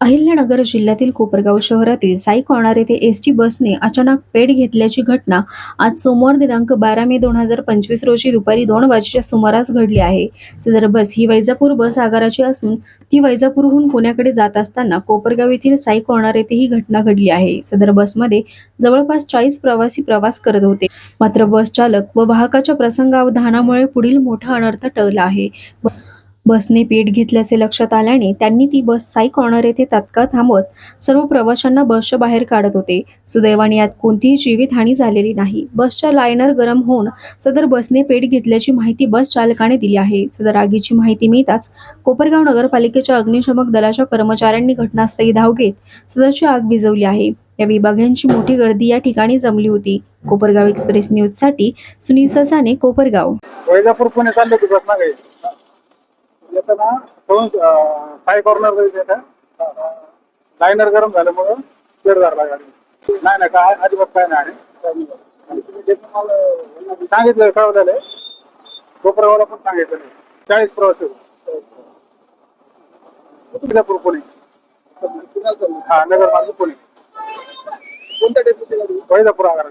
अहिल्यानगर जिल्ह्यातील कोपरगाव शहरातील साई कॉर्नर येथे एस टी बसने अचानक पेट घेतल्याची घटना आज सोमवार दिनांक बारा मे दोन हजार पंचवीस रोजी दुपारी दोन वाजेच्या सुमारास घडली आहे. सदर बस ही वैजापूर बस आगाराची असून ती वैजापूरहून पुण्याकडे जात असताना कोपरगाव येथील साई कॉर्नर येथे ही घटना घडली आहे. सदर बसमध्ये जवळपास चाळीस प्रवासी प्रवास करत होते. मात्र बस चालक व वाहकाच्या प्रसंगावधानामुळे पुढील मोठा अनर्थ टळला आहे. बसने पेट घेतल्याचे लक्षात आल्याने त्यांनी ती बस साई कॉर्नर येथे तात्काळ थांबवत सर्व प्रवाशांना बसच्या बाहेर काढत होते. सुदैवाने यात कोणतीही जीवितहानी झालेली नाही. बसच्या लायनर गरम होऊन सदर बसने पेट घेतल्याची माहिती बस चालकाने दिली आहे. सदर आगीची माहिती मिळताच कोपरगाव नगरपालिकेच्या अग्निशमक दलाच्या कर्मचाऱ्यांनी घटनास्थळी धाव घेत सदरची आग विजवली आहे. या विभागांची मोठी गर्दी या ठिकाणी जमली होती. कोपरगाव एक्सप्रेस न्यूजसाठी सुनील ससाने कोपरगाव. वैजापूर पुणे चालले होते बस ना येताना दोन साई कॉर्नर येतं लायनर गरम झाल्यामुळं पेड धरला गाडी नाही नाही काय अजिबात काय नाही आणि तुम्ही जे तुम्हाला सांगितलं कळवलेलं आहे कोपरगावला पण सांगितलेलं आहे चाळीस प्रवासी होते. वैजापूर पुणे हा नगर मार्ग पुणे कोणत्या डेपोची गाडी वैजापूर आगार